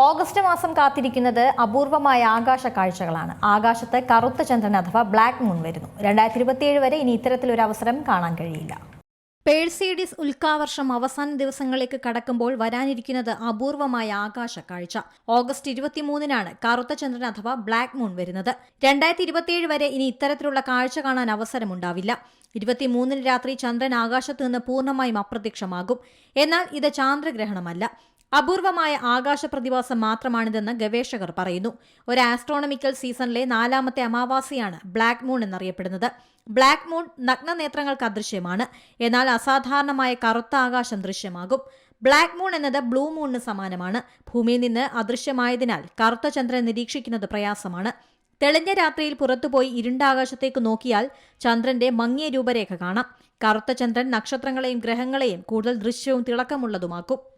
August മാസം കാത്തിരിക്കുന്നത് അപൂർവമായ ആകാശ കാഴ്ചകളാണ്. ആകാശത്ത് കറുത്ത ചന്ദ്രൻ അഥവാ ബ്ലാക്ക് മൂൺ വരുന്നു. രണ്ടായിരത്തി ഇരുപത്തിയേഴ് വരെ ഇനി ഇത്തരത്തിലൊരു അവസരം കാണാൻ കഴിയില്ല. പേഴ്സീഡിസ് ഉൽക്കാവർഷം അവസാന ദിവസങ്ങളിലേക്ക് കടക്കുമ്പോൾ വരാനിരിക്കുന്നത് അപൂർവമായ ആകാശ കാഴ്ച. ഓഗസ്റ്റ് ഇരുപത്തിമൂന്നിനാണ് കറുത്ത ചന്ദ്രൻ അഥവാ ബ്ലാക്ക് മൂൺ വരുന്നത്. രണ്ടായിരത്തി ഇരുപത്തിയേഴ് വരെ ഇനി ഇത്തരത്തിലുള്ള കാഴ്ച കാണാൻ അവസരമുണ്ടാവില്ല. ഇരുപത്തിമൂന്നിന് രാത്രി ചന്ദ്രൻ ആകാശത്ത് നിന്ന് പൂർണമായും അപ്രത്യക്ഷമാകും. എന്നാൽ ഇത് ചാന്ദ്രഗ്രഹണമല്ല. അപൂർവമായ ആകാശ പ്രതിഭാസം മാത്രമാണിതെന്ന് ഗവേഷകർ പറയുന്നു. ഒരു ആസ്ട്രോണമിക്കൽ സീസണിലെ നാലാമത്തെ അമാവാസിയാണ് ബ്ലാക്ക് മൂൺ എന്നറിയപ്പെടുന്നത്. ബ്ലാക്ക് മൂൺ നഗ്നനേത്രങ്ങൾക്ക് അദൃശ്യമാണ്. എന്നാൽ അസാധാരണമായ കറുത്ത ആകാശം ദൃശ്യമാകും. ബ്ലാക്ക് മൂൺ എന്നത് ബ്ലൂ മൂണിന് സമാനമാണ്. ഭൂമിയിൽ നിന്ന് അദൃശ്യമായതിനാൽ കറുത്ത ചന്ദ്രൻ നിരീക്ഷിക്കുന്നത് പ്രയാസമാണ്. തെളിഞ്ഞ രാത്രിയിൽ പുറത്തുപോയി ഇരുണ്ട ആകാശത്തേക്ക് നോക്കിയാൽ ചന്ദ്രന്റെ മങ്ങിയ രൂപരേഖ കാണാം. കറുത്ത ചന്ദ്രൻ നക്ഷത്രങ്ങളെയും ഗ്രഹങ്ങളെയും കൂടുതൽ ദൃശ്യവും തിളക്കമുള്ളതുമാക്കും.